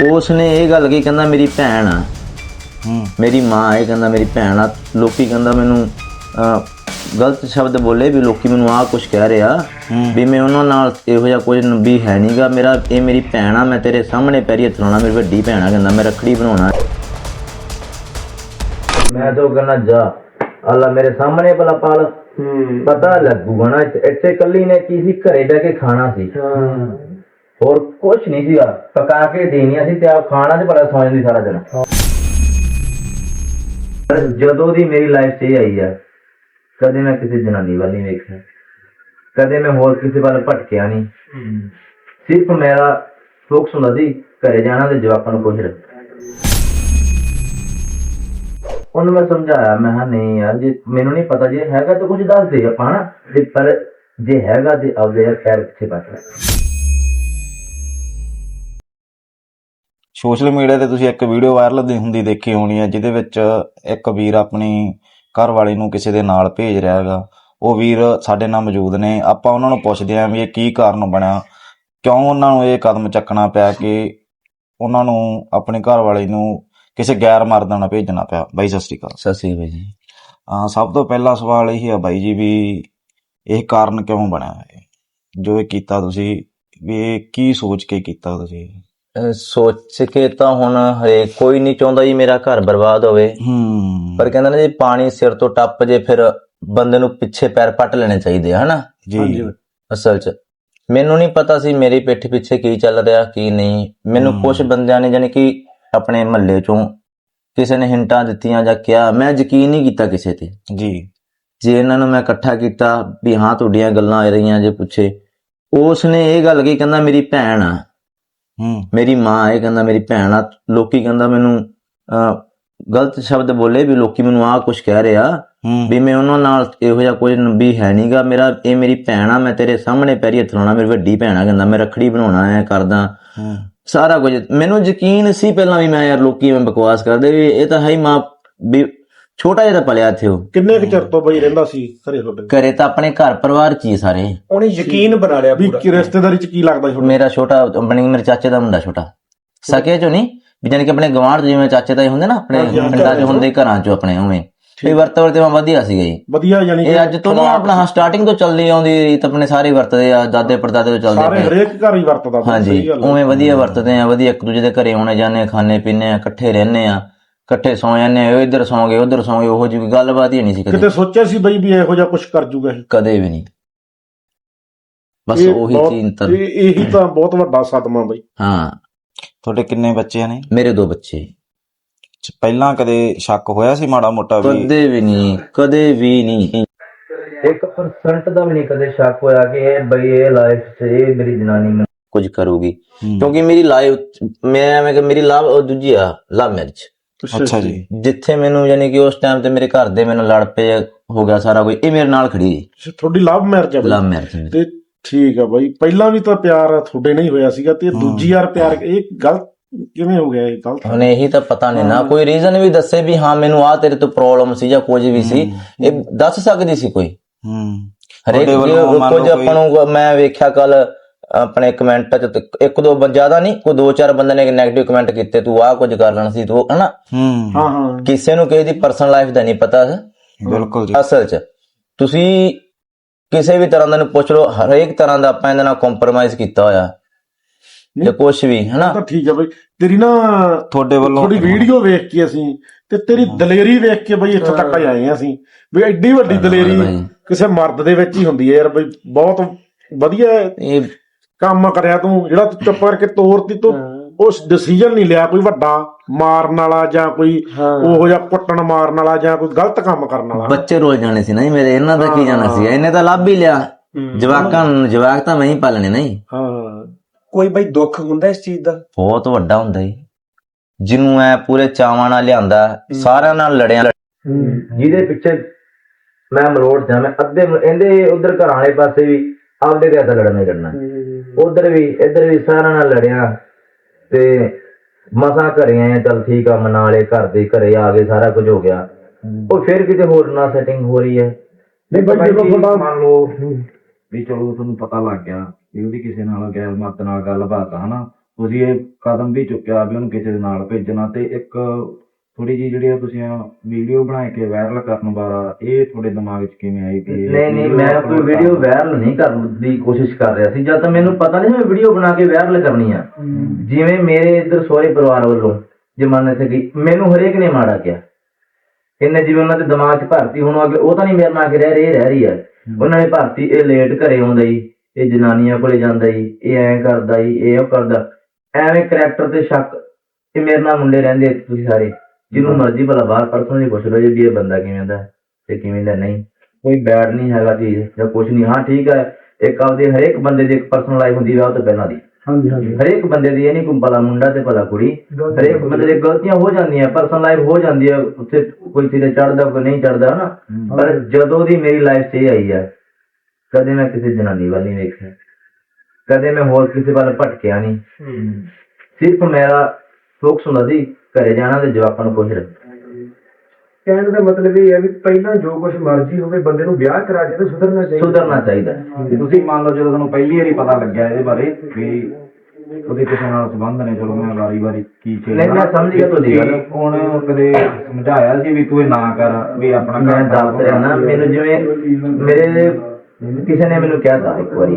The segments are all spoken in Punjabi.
ਉਸ ਨੇ ਇਹ ਗੱਲ ਕੀ ਕਹਿੰਦਾ ਮੇਰੀ ਭੈਣ ਆ। ਹੂੰ। ਮੇਰੀ ਮਾਂ ਇਹ ਕਹਿੰਦਾ ਮੇਰੀ ਭੈਣ ਆ। ਲੋਕੀ ਕਹਿੰਦਾ ਮੈਨੂੰ ਗਲਤ ਸ਼ਬਦ ਬੋਲੇ ਵੀ ਲੋਕੀ ਮੈਨੂੰ ਆਹ ਕੁਝ ਕਹਿ ਰਿਹਾ ਵੀ ਮੈਂ ਉਹਨਾਂ ਨਾਲ ਇਹੋ ਜਿਹਾ ਕੁਝ ਵੀ ਹੈ ਨਹੀਂਗਾ ਮੇਰਾ ਇਹ ਮੇਰੀ ਭੈਣ ਆ ਮੈਂ ਤੇਰੇ ਸਾਹਮਣੇ ਪੈਰੀ ਹੱਥ ਲਾਉਣਾ ਮੇਰੀ ਵੱਡੀ ਭੈਣ ਆ ਕਹਿੰਦਾ ਮੈਂ ਰੱਖੜੀ ਬਣਾਉਣਾ। ਮੈਂ ਤਾਂ ਕਹਿੰਦਾ ਜਾ ਅੱਲਾ ਮੇਰੇ ਸਾਹਮਣੇ ਭਲਾ ਪਾਲ। ਪਤਾ ਲੱਗੂਗਾ ਨਾ ਇੱਥੇ- ਇੱਥੇ ਕੱਲੀ ਨੇ ਕੀ ਸੀ? ਘਰੇ ਬਹਿ ਕੇ ਖਾਣਾ ਸੀ। ਹੋਰ ਕੁਝ ਨਹੀਂ ਸੀਗਾ। ਪਕਾ ਕੇ ਦੇਣੀਆਂ ਸੀ ਤੇ ਆਪ ਖਾਣਾ ਤੇ ਬੜਾ ਸੌਂ ਜਾਂਦੀ ਸਾਰਾ ਦਿਨ। ਪਰ ਜਦੋਂ ਦੀ ਮੇਰੀ ਲਾਈਫ 'ਚ ਇਹ ਆਈ ਆ, ਕਦੇ ਮੈਂ ਕਿਸੇ ਜਨਾਨੀ ਵੱਲ ਨਹੀਂ ਵੇਖਿਆ। ਕਦੇ ਮੈਂ ਹੋਰ ਕਿਸੇ ਵੱਲ ਭਟਕਿਆ ਨਹੀਂ। ਸਿਰਫ ਮੇਰਾ ਫੋਕਸ ਹੁੰਦਾ ਸੀ ਘਰੇ ਜਾਣਾ ਤੇ ਜਵਾਕਾਂ ਨੂੰ ਖੁਸ਼ ਰੱਖਣਾ। ਉਹਨੂੰ ਮੈਂ ਸਮਝਾਇਆ, ਮੈਂ ਕਿਹਾ, ਨਹੀਂ ਯਾਰ, ਜੇ ਮੈਨੂੰ ਨਹੀਂ ਪਤਾ, ਜੇ ਹੈਗਾ ਤਾਂ ਕੁਝ ਦੱਸ ਦੇ ਆਪਾਂ ਨਾ ਤੇ ਪਰ ਜੇ ਹੈਗਾ ਤੇ ਆਪਦੇ ਯਾਰ ਖੈਰ ਪਿੱਛੇ ਬਚ ਲੈ ਸੋਸ਼ਲ ਮੀਡੀਆ ਤੇ ਤੁਸੀਂ ਇੱਕ ਵੀਡੀਓ ਵਾਇਰਲ ਦੀ ਹੁੰਦੀ ਦੇਖੀ ਹੋਣੀ ਹੈ ਜਿਹਦੇ ਵਿੱਚ ਇੱਕ ਵੀਰ ਆਪਣੀ ਘਰ ਵਾਲੀ ਨੂੰ ਕਿਸੇ ਦੇ ਨਾਲ ਭੇਜ ਰਿਹਾ ਹੈਗਾ। ਉਹ ਵੀਰ ਸਾਡੇ ਨਾਲ ਮੌਜੂਦ ਨੇ। ਆਪਾਂ ਉਹਨਾਂ ਨੂੰ ਪੁੱਛਦੇ ਆਂ ਵੀ ਇਹ ਕੀ ਕਾਰਨ ਬਣਿਆ? ਕਿਉਂ ਉਹਨਾਂ ਨੂੰ ਇਹ ਕਦਮ ਚੱਕਣਾ ਪਿਆ ਕਿ ਉਹਨਾਂ ਨੂੰ ਆਪਣੇ ਘਰ ਵਾਲੀ ਨੂੰ ਕਿਸੇ ਗੈਰ ਮਰਦ ਨਾਲ ਭੇਜਣਾ ਪਿਆ? ਬਾਈ ਸਤਿ ਸ਼੍ਰੀ ਅਕਾਲ। ਸਤਿ ਸ੍ਰੀ ਅਕਾਲ ਜੀ। ਅਹ ਸਭ ਤੋਂ ਪਹਿਲਾ ਸਵਾਲ ਇਹ ਹੈ ਬਾਈ ਜੀ ਵੀ ਇਹ ਕਾਰਨ ਕਿਉਂ ਬਣਿਆ? ਹੈ ਜੋ ਇਹ ਕੀਤਾ ਤੁਸੀਂ ਵੀ ਇਹ ਕੀ ਸੋਚ ਕੇ ਕੀਤਾ ਤੁਸੀਂ? ਅਹ ਸੋਚ ਕੇ ਤਾਂ ਹੁਣ ਹਰੇਕ ਕੋਈ ਨਹੀਂ ਚਾਹੁੰਦਾ ਜੀ ਮੇਰਾ ਘਰ ਬਰਬਾਦ ਹੋਵੇ। ਹੂੰ। ਪਰ ਕਹਿੰਦਾ ਨਾ ਜੀ ਪਾਣੀ ਸਿਰ ਤੋਂ ਟੱਪ ਜੇ ਫਿਰ ਬੰਦੇ ਨੂੰ ਪਿੱਛੇ ਪੈਰ ਪੱਟ ਲੈਣੇ ਚਾਹੀਦੇ ਆ ਹਨਾ? ਜੀ। ਅਸਲ 'ਚ। ਮੈਨੂੰ ਨਹੀਂ ਪਤਾ ਸੀ ਮੇਰੀ ਪਿੱਠ ਪਿੱਛੇ ਕੀ ਚੱਲ ਰਿਹਾ ਕੀ ਨਹੀਂ। ਮੈਨੂੰ ਹਮ। ਕੁਝ ਬੰਦਿਆਂ ਨੇ ਜਾਨੀ ਕਿ ਆਪਣੇ ਮਹੱਲੇ 'ਚੋਂ ਕਿਸੇ ਨੇ ਹਿੰਟਾਂ ਦਿੱਤੀਆਂ ਜਾਂ ਕਿਹਾ ਮੈਂ ਯਕੀਨ ਨਹੀਂ ਕੀਤਾ ਕਿਸੇ ਤੇ। ਜੀ। ਜੇ ਇਹਨਾਂ ਨੂੰ ਮੈਂ ਇਕੱਠਾ ਕੀਤਾ ਵੀ ਹਾਂ ਤੁਹਾਡੀਆਂ ਗੱਲਾਂ ਆ ਰਹੀਆਂ ਜੇ ਪੁੱਛੇ। ਉਸ ਨੇ ਇਹ ਗੱਲ ਕੀ ਕਹਿੰਦਾ ਮੇਰੀ ਭੈਣ ਆ। ਹੂੰ। ਮੇਰੀ ਮਾਂ ਇਹ ਕਹਿੰਦਾ ਮੇਰੀ ਭੈਣ ਆ ਲੋਕੀ ਕਹਿੰਦਾ ਮੈਨੂੰ ਗਲਤ ਸ਼ਬਦ ਬੋਲੇ ਵੀ ਲੋਕੀ ਮੈਨੂੰ ਆਹ ਕੁਝ ਕਹਿ ਰਿਹਾ ਹੂੰ। ਵੀ ਮੈਂ ਉਹਨਾਂ ਨਾਲ ਇਹੋ ਜਿਹਾ ਕੁਝ ਵੀ ਹੈ ਨਹੀਂਗਾ ਮੇਰਾ ਇਹ ਮੇਰੀ ਭੈਣ ਆ ਮੈਂ ਤੇਰੇ ਸਾਹਮਣੇ ਪੈਰੀ ਹੱਥ ਲਾਉਣਾ ਮੇਰੀ ਵੱਡੀ ਭੈਣ ਆ ਕਹਿੰਦਾ ਮੈਂ ਰੱਖੜੀ ਬਣਾਉਣਾ ਐ ਕਰਦਾ। ਹੂੰ। ਸਾਰਾ ਕੁਝ ਮੈਨੂੰ ਯਕੀਨ ਸੀ ਪਹਿਲਾਂ ਵੀ ਮੈਂ ਯਾਰ ਲੋਕੀ ਮੈਂ ਬਕਵਾਸ ਕਰਦੇ ਵੀ ਇਹ ਤਾਂ ਹੈ ਹੀ ਮਾਂ ਵੀ ਛੋਟਾ ਜਿਹਾ ਤਾਂ ਪਲਿਆ ਇੱਥੇ ਉਹ। ਕਿੰਨੇ ਕੁ ਚਿਰ ਤੋਂ ਬਈ ਰਹਿੰਦਾ ਸੀ ਘਰੇ ਤੁਹਾਡੇ? ਘਰੇ ਤਾਂ ਆਪਣੇ ਘਰ ਪਰਿਵਾਰ ਚ ਹੀ ਸਾਰੇ। ਉਹਨੇ ਯਕੀਨ ਬਣਾ ਲਿਆ ਵੀ ਪੂਰਾ। ਕਿ ਰਿਸ਼ਤੇਦਾਰੀ ਚ ਕੀ ਲੱਗਦਾ ਸੀ ਮੇਰਾ ਛੋਟਾ ਆਪਣੀ ਮੇਰੇ ਚਾਚੇ ਦਾ ਮੁੰਡਾ ਛੋਟਾ। ਸਕੇ ਚੋਂ ਨਹੀਂ ਵੀ ਜਾਣੀ ਕਿ ਆਪਣੇ ਗਵਾਂਢ ਜਿਵੇਂ ਚਾਚੇ ਤਾਏ ਹੁੰਦੇ ਨਾ ਆਪਣੇ ਹਾਂਜੀ, ਹਾਂਜੀ, ਪਿੰਡਾਂ 'ਚ ਹੁੰਦੇ ਘਰਾਂ 'ਚ ਆਪਣੇ ਉਵੇਂ। ਇਹ ਵਰਤਵਰ ਤੇ ਮੈਂ ਵਧੀਆ ਸੀਗਾ। ਜੀ ਵਧੀਆ ਯਾਨੀ ਇਹ ਅੱਜ ਤੋਂ ਨਹੀਂ ਆਪਣਾ ਸਟਾਰਟਿੰਗ ਤੋਂ ਚੱਲਦੀ ਆਉਂਦੀ ਰੀਤ ਆਪਣੇ ਸਾਰੇ ਵਰਤਦੇ ਆ ਦਾਦੇ ਪੜਦਾਦੇ ਤੋਂ ਚੱਲਦੇ ਸਾਰੇ ਹਰੇਕ ਘਰ ਹੀ ਵਰਤਦਾ ਹਾਂਜੀ ਸਹੀ ਗੱਲ। ਉਵੇਂ ਵਧੀਆ ਵਰਤਦੇ ਆ ਵਧੀਆ ਇੱਕ ਦੂਜੇ ਦੇ ਘਰੇ ਆਉਣੇ ਜਾਂਦੇ ਖਾਣੇ ਪੀਣੇ ਆ ਇਕੱਠੇ ਰਹਿੰਦੇ ਆ। ਇਕੱਠੇ ਸੌਂ ਜਾਂਦੇ ਆ ਇੱਧਰ ਸੌਂ ਗਏ ਉੱਧਰ ਸੌਂ ਗਏ ਉਹੋ ਜਿਹੀ ਗੱਲਬਾਤ ਹੀ ਨਹੀਂ ਸੀ ਕਿਤੇ ਸੋਚਿਆ ਸੀ ਬਈ ਵੀ ਇਹੋ ਜਿਹਾ ਕੁਝ ਕਰ ਜੂਗਾ ਇਹ? ਕਦੇ ਵੀ ਨਹੀਂ। ਬਸ ਇਹ ਉਹੀ ਬਹੁਤ- ਤਾਂ ਇਹ ਇਹੀ ਤਾਂ ਬਹੁਤ ਵੱਡਾ ਸਦਮਾ ਬਈ। ਹਾਂ। ਤੁਹਾਡੇ ਕਿੰਨੇ ਬੱਚੇ ਨੇ? ਮੇਰੇ ਦੋ ਬੱਚੇ। ਚ- ਪਹਿਲਾਂ ਕਦੇ ਸ਼ੱਕ ਹੋਇਆ ਸੀ ਮਾੜਾ ਮੋਟਾ ਵੀ? ਕਦੇ ਵੀ ਨਹੀਂ ਕਦੇ ਵੀ ਨਹੀਂ। 1% ਦਾ ਵੀ ਨਹੀਂ ਕਦੇ ਸ਼ੱਕ ਹੋਇਆ ਕਿ ਇਹ ਬਈ ਇਹ ਲਾਈਫ 'ਚ ਇਹ ਮੇਰੀ ਜਨਾਨੀ ਮੈਨੂੰ ਕੁਝ ਕਰੂਗੀ। ਹੂੰ। ਕਿਉਂਕਿ ਮੇਰੀ ਲਾਈਫ ਮੈਂ ਐਵੇਂ ਕਿ ਮੇਰੀ ਲਵ ਉਹ ਦੂਜੀ ਆ ਲਵ ਮੈਰਿਜ ਅੱਛਾ ਜੀ। ਜਿੱਥੇ ਮੈਨੂੰ ਯਾਨੀ ਕਿ ਉਸ ਟਾਈਮ ਤੇ ਮੇਰੇ ਘਰ ਦੇ ਮੈਨੂੰ ਲੜ ਪਏ ਹੋ ਗਿਆ ਸਾਰਾ ਕੁਝ ਇਹ ਮੇਰੇ ਨਾਲ ਖੜੀ ਅੱਛਾ, ਤੁਹਾਡੀ ਲਵ ਮੈਰਿਜ ਆ ਲਵ ਮੈਰਿਜ ਤੇ ਠੀਕ ਆ ਬਈ ਪਹਿਲਾਂ ਵੀ ਤਾਂ ਪਿਆਰ ਤੁਹਾਡੇ ਨਹੀਂ ਹੋਇਆ ਸੀਗਾ ਤੇ। ਦੂਜੀ ਵਾਰ ਪਿਆਰ ਇਹ ਗਲਤ ਕਿਵੇਂ ਹੋ ਗਿਆ ਇਹ ਗਲਤ? ਹੁਣ ਇਹੀ ਤਾਂ ਪਤਾ ਨਹੀਂ ਨਾ ਕੋਈ ਰੀਜ਼ਨ ਵੀ ਦੱਸੇ ਵੀ ਹਾਂ ਮੈਨੂੰ ਆ ਤੇਰੇ ਤੋਂ ਪ੍ਰੋਬਲਮ ਸੀ ਜਾਂ ਕੁਝ ਵੀ ਸੀ ਇਹ ਦੱਸ ਸਕਦੀ ਸੀ ਕੋਈ? ਹੂੰ। ਹਰੇਕ ਕੁਝ ਆਪਾਂ ਨੂੰ ਮੈਂ ਵੇਖਿਆ ਕੱਲ ਆਪਣੇ ਕਮੈਂਟ ਚ ਤੇ ਇੱਕ ਦੋ ਬ- ਜ਼ਿਆਦਾ ਨਹੀਂ ਕੋਈ ਦੋ ਚਾਰ ਬੰਦੇ ਨੇ 네ਗੇਟਿਵ ਕਮੈਂਟ ਕੀਤੇ ਤੂੰ ਆਹ ਕੁਝ ਕਰ ਲੈਣਾ ਸੀ ਤੂੰ ਹਨਾ? ਹੂੰ। ਹਾਂ ਕਿਸੇ ਨੂੰ ਕਿਸੇ ਦੀ ਪਰਸਨਲ ਲਾਈਫ ਦਾ ਨਹੀਂ ਪਤਾ। ਬਿਲਕੁਲ ਜੀ। ਅਸਲ 'ਚ ਤੁਸੀਂ ਕਿਸੇ ਵੀ ਤਰ੍ਹਾਂ ਦਾ ਨੂੰ ਪੁੱਛ ਲਓ ਹਰੇਕ ਤਰ੍ਹਾਂ ਦਾ ਆਪਾਂ ਇਹਦੇ ਨਾਲ ਕੰਪਰੋਮਾਈਜ਼ ਕੀਤਾ ਹੋਇਆ। ਜਾਂ ਕੁਝ ਵੀ ਹਨਾ? ਤਾਂ ਠੀਕ ਆ ਬਈ। ਤੇਰੀ ਨਾ ਤੁਹਾਡੇ ਵੱਲੋਂ ਥੋੜੀ ਵੀਡੀਓ ਵੇਖ ਕੇ ਅਸੀਂ ਤੇ ਤੇਰੀ ਦਲੇਰੀ ਵੇਖ ਕੇ ਬਈ ਇੱਥੇ ਤੱਕ ਆਏ ਆ ਅਸੀਂ। ਵੀ ਐਡੀ ਵੱਡੀ ਦਲੇਰੀ। ਕਿਸੇ ਮਰਦ ਦੇ ਵਿੱਚ ਹੀ ਹੁੰਦੀ ਹੈ ਯਾਰ ਬਈ ਬਹੁਤ ਵਧੀਆ ਇਹ ਕੰਮ ਕਰਿਆ ਤੂੰ ਜਿਹੜਾ ਤੂੰ ਚੁੱਪ ਕਰਕੇ ਤੋਰਤੀ ਤੂੰ ਉਸ ਡਿਸੀਜਨ ਨਹੀਂ ਲਿਆ ਕੋਈ ਵੱਡਾ ਮਾਰਨ ਵਾਲਾ ਜਾਂ ਕੋਈ ਉਹੋ ਜਿਹਾ ਕੁੱਟਣ ਮਾਰਨ ਵਾਲਾ ਜਾਂ ਕੋਈ ਗਲਤ ਕੰਮ ਕਰਨ ਵਾਲਾ। ਬੱਚੇ ਰੋਲ ਜਾਣੇ ਸੀ ਨਹੀਂ ਮੇਰੇ ਇਹਨਾਂ ਦਾ ਕੀ ਜਾਣਾ ਸੀ ਇਹਨੇ ਤਾਂ ਲੱਭ ਹੀ ਲਿਆ। ਜਵਾਕਾਂ ਨੂੰ ਜਵਾਕ ਤਾਂ ਮੈਂ ਹੀ ਪਾਲਣੇ ਨਹੀਂ ਹਾਂ। ਕੋਈ ਬਈ ਦੁੱਖ ਹੁੰਦਾ ਇਸ ਚੀਜ਼ ਦਾ? ਬਹੁਤ ਵੱਡਾ ਹੁੰਦਾ ਜੀ। ਜਿਹਨੂੰ ਐ ਪੂਰੇ ਚਾਵਾਂ ਨਾਲ ਲਿਆਂਦਾ ਸਾਰਿਆਂ ਨਾਲ ਲੜਿਆ ਜਿਹਦੇ ਪਿੱਛੇ ਮੈਂ ਮਰੋੜ ਜਾ ਮੈਂ ਅੱਧੇ ਇਹਦੇ ਉਧਰ ਘਰਾਂ ਵਾਲੇ ਪਾਸੇ ਵੀ ਆਪਦੇ ਤੇ ਲੜਨਾ ਹੀ ਲੜਨਾ। ਉਧਰ ਵੀ ਇੱਧਰ ਵੀ ਸਾਰਿਆਂ ਨਾਲ ਲੜਿਆ। ਤੇ ਮਸਾਂ ਘਰੇ ਆਏ ਚਲ ਠੀਕ ਆ ਮਨਾ ਲਏ ਘਰ ਦੇ ਘਰੇ ਆ ਗਏ ਸਾਰਾ ਕੁਝ ਹੋ ਗਿਆ। ਉਹ ਫਿਰ ਕਿਤੇ ਹੋਰ ਨਾਲ ਸੈਟਿੰਗ ਹੋ ਰਹੀ ਹੈ। ਨਹੀਂ ਬਈ ਜਦੋਂ ਤੁਹਾਡਾ ਮੰਨ ਲਓ ਵੀ ਚਲੋ ਤੁਹਾਨੂੰ ਪਤਾ ਲੱਗ ਗਿਆ ਵੀ ਉਹਦੀ ਕਿਸੇ ਨਾਲ ਗੈਰ ਮਤ ਨਾਲ ਗੱਲਬਾਤ ਆ ਹਨਾ। ਤੁਸੀਂ ਇਹ ਕਦਮ ਵੀ ਚੁੱਕਿਆ ਵੀ ਉਹਨੂੰ ਕਿਸੇ ਦੇ ਨਾਲ ਭੇਜਣਾ ਤੇ ਇੱਕ ਥੋੜੀ ਜਿਹੀ ਜਿਹੜੀ ਆ ਤੁਸੀਂ ਵੀਡੀਓ ਬਣਾ ਕੇ ਵਾਇਰਲ ਕਰਨ ਬਾਰੇ ਇਹ ਤੁਹਾਡੇ ਦਿਮਾਗ 'ਚ ਕਿਵੇਂ ਆਈ ਵੀ ਇਹ ਨਹੀਂ ਨਹੀਂ ਮੈਂ ਕੋਈ ਵੀਡੀਓ ਵਾਇਰਲ ਨਹੀਂ ਕਰਨ ਦੀ ਕੋਸ਼ਿਸ਼ ਕਰ ਰਿਹਾ ਸੀ। ਜਦ ਤੱਕ ਮੈਨੂੰ ਪਤਾ ਨਹੀਂ ਸੀ ਮੈਂ ਵੀਡੀਓ ਬਣਾ ਕੇ ਵਾਇਰਲ ਕਰਨੀ ਆ। ਜਿਵੇਂ ਮੇਰੇ ਇੱਧਰ ਸਹੁਰੇ ਪਰਿਵਾਰ ਵੱਲੋਂ ਜਮਾਨੇ ਤੇ ਗਈ ਮੈਨੂੰ ਹਰੇਕ ਨੇ ਮਾੜਾ ਕਿਹਾ। ਇਹਨੇ ਜਿਵੇਂ ਉਹਨਾਂ ਦੇ ਦਿਮਾਗ 'ਚ ਭਰਤੀ ਹੁਣ ਅੱਗੇ ਉਹ ਤਾਂ ਨਹੀਂ ਮੇਰੇ ਨਾਲ ਕਿ ਰਹਿ ਰਹੀ ਰਹਿ ਰਹੀ ਹੈ। ਉਹਨਾਂ ਨੇ ਭਰਤੀ ਇਹ ਲੇਟ ਘਰੇ ਆਉਂਦਾ ਜੀ ਇਹ ਜਨਾਨੀਆਂ ਕੋਲੇ ਜਾਂਦਾ ਜੀ ਇਹ ਐਂ ਕਰਦਾ ਜੀ ਇਹ ਉਹ ਕਰਦਾ। ਐਵੇਂ ਕਰੈਕਟਰ ਤੇ ਸ਼ੱਕ ਇਹ ਮੇਰੇ ਨਾਲ ਮੁੰਡੇ ਰਹਿੰਦੇ ਤੁਸੀਂ ਸਾਰੇ। ਜਿਹਨੂੰ ਮਰਜ਼ੀ ਭਲਾ ਬਾਹਰ ਪਰਸਨਲੀ ਪੁੱਛ ਲਓ ਜੀ ਵੀ ਇਹ ਬੰਦਾ ਕਿਵੇਂ ਦਾ ਹੈ ਤੇ ਕਿਵੇਂ ਦਾ ਨਹੀਂ। ਕੋਈ ਬੈਡ ਨਹੀਂ ਹੈਗਾ ਚੀਜ਼ ਜਾਂ ਕੁਝ ਨਹੀਂ। ਹਾਂ ਠੀਕ ਹੈ ਇੱਕ ਆਪਦੇ ਹਰੇਕ ਬੰਦੇ ਦੀ ਇੱਕ ਪਰਸਨਲ ਲਾਈਫ ਹੁੰਦੀ ਵਿਆਹ ਤੋਂ ਪਹਿਲਾਂ ਦੀ। ਹਾਂਜੀ ਹਾਂਜੀ। ਹਰੇਕ ਬੰਦੇ ਦੀ ਇਹ ਨਹੀਂ ਕੋਈ ਭਲਾ ਮੁੰਡਾ ਤੇ ਭਲਾ ਕੁੜੀ। ਹਰੇਕ ਬੰਦੇ ਦੀ ਗਲਤੀਆਂ ਹੋ ਜਾਂਦੀਆਂ ਪਰਸਨਲ ਲਾਈਫ ਹੋ ਜਾਂਦੀ ਹੈ ਉੱਥੇ ਕੋਈ ਸਿਰੇ ਚੜਦਾ ਕੋਈ ਨਹੀਂ ਚੜਦਾ ਨਾ ਪਰ ਜਦੋਂ ਦੀ ਮੇਰੀ ਲਾਈਫ 'ਚ ਇਹ ਆਈ ਹੈ ਕਦੇ ਮੈਂ ਕਿਸੇ ਜਨਾਨੀ ਵੱਲ ਨਹੀਂ ਵੇਖਿਆ। ਕਦੇ ਮੈਂ ਹੋਰ ਕਿਸੇ ਵੱਲ ਭਟਕਿਆ ਨਹੀਂ। ਸਿਰਫ ਮੇਰਾ ਫੋਕਸ ਹੁੰਦਾ ਸੀ ਘਰੇ ਜਾਣਾ ਤੇ ਜਵਾਕਾਂ ਨੂੰ ਖੁਸ਼ ਰੱਖਣਾ। ਕਹਿਣ ਦਾ ਮਤਲਬ ਇਹ ਹੈ ਵੀ ਪਹਿਲਾਂ ਜੋ ਕੁਝ ਮਰਜ਼ੀ ਹੋਵੇ ਬੰਦੇ ਨੂੰ ਵਿਆਹ ਕਰਾ ਕੇ ਤਾਂ ਸੁਧਰਨਾ ਚਾਹੀਦਾ। ਸੁਧਰਨਾ ਚਾਹੀਦਾ। ਤੇ ਤੁਸੀਂ ਮੰਨ ਲਓ ਜਦੋਂ ਤੁਹਾਨੂੰ ਪਹਿਲੀ ਵਾਰੀ ਪਤਾ ਲੱਗਿਆ ਇਹਦੇ ਬਾਰੇ ਵੀ ਉਹਦੇ ਕਿਸੇ ਨਾਲ ਸੰਬੰਧ ਨੇ ਚਲੋ ਮੈਂ ਵਾਰੀ ਵਾਰੀ ਕੀ ਚੀਜ਼ ਨਹੀਂ, ਮੈਂ ਸਮਝ ਗਿਆ ਤੁਹਾਡੀ ਗੱਲ। ਹੁਣ ਕਦੇ ਸਮਝਾਇਆ ਸੀ ਵੀ ਤੂੰ ਇਹ ਨਾ ਕਰ ਵੀ ਆਪਣਾ ਮੈਂ ਘਰ ਦੱਸ ਰਿਹਾ ਨਾ ਮੈਨੂੰ ਜਿਵੇਂ ਮੇਰੇ ਕਿਸੇ ਨੇ ਮੈਨੂੰ ਕਿਹਾ ਤਾਂ ਇੱਕ ਵਾਰੀ